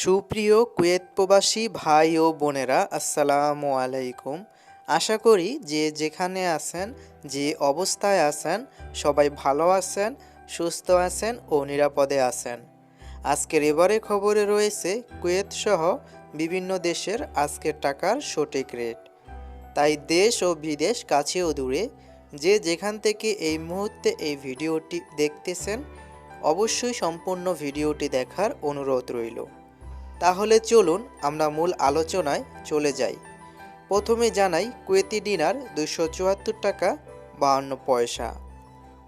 সুপ্রিয় কুয়েত প্রবাসী ভাই ও বোনেরা, আসসালামু আলাইকুম। আশা করি যে যেখানে আছেন, যে অবস্থায় আছেন, সবাই ভালো আছেন, সুস্থ আছেন ও নিরাপদে আছেন। আজকের এবারে খবরে রয়েছে কুয়েত সহ বিভিন্ন দেশের আজকের টাকার সঠিক রেট। তাই দেশ ও বিদেশ কাছে ও দূরে যে যেখান থেকে এই মুহূর্তে এই ভিডিওটি দেখতেছেন, অবশ্যই সম্পূর্ণ ভিডিওটি দেখার অনুরোধ রইল। তাহলে চলুন আমরা মূল আলোচনায় চলে যাই। প্রথমে জানাই কুয়েতি ডিনার দুশো চুয়াত্তর টাকা, বাহান্ন পয়সা।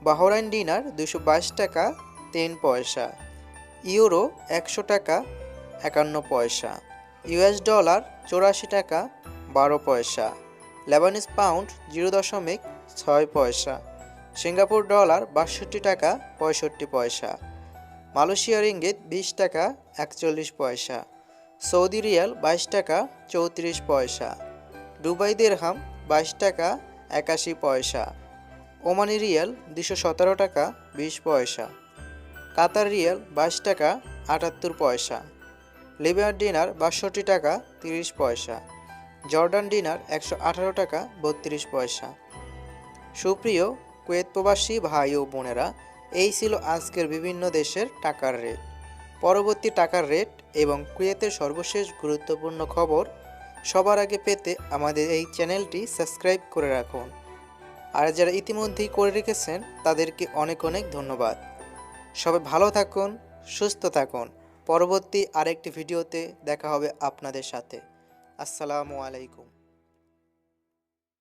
বাহরাইন ডিনার দুশো বাইশ টাকা, তিন পয়সা। ইউরো একশো টাকা, একান্ন পয়সা। ইউএস ডলার চৌরাশি টাকা, বারো পয়সা। লেবানিজ পাউন্ড জিরো দশমিক ছয় পয়সা। সিঙ্গাপুর ডলার বাষট্টি টাকা, পঁয়ষট্টি পয়সা। মালয়েশিয়া রিঙ্গিত বিশ টাকা একচল্লিশ পয়সা, সৌদি রিয়াল বাইশ টাকা চৌত্রিশ পয়সা, দুবাই দেরহাম বাইশ টাকা একাশি পয়সা, ওমানি রিয়াল দুশো সতেরো টাকা বিশ পয়সা, কাতার রিয়াল বাইশ টাকা আটাত্তর পয়সা লিবিয়ার ডিনার বাষট্টি টাকা তিরিশ পয়সা, জর্ডান ডিনার একশো আঠারো টাকা বত্রিশ পয়সা। সুপ্রিয় কুয়েত প্রবাসী ভাই ও বোনেরা এই ছিল আজকের বিভিন্ন দেশের টাকার রেট। পরবর্তী টাকার রেট এবং কুয়েতের সর্বশেষ গুরুত্বপূর্ণ খবর সবার আগে পেতে আমাদের এই চ্যানেলটি সাবস্ক্রাইব করে রাখুন। আর যারা ইতিমধ্যেই করে রেখেছেন, তাদেরকে অনেক অনেক ধন্যবাদ। সবাই ভালো থাকুন, সুস্থ থাকুন। পরবর্তী আরেকটি ভিডিওতে দেখা হবে আপনাদের সাথে। আসসালামু আলাইকুম।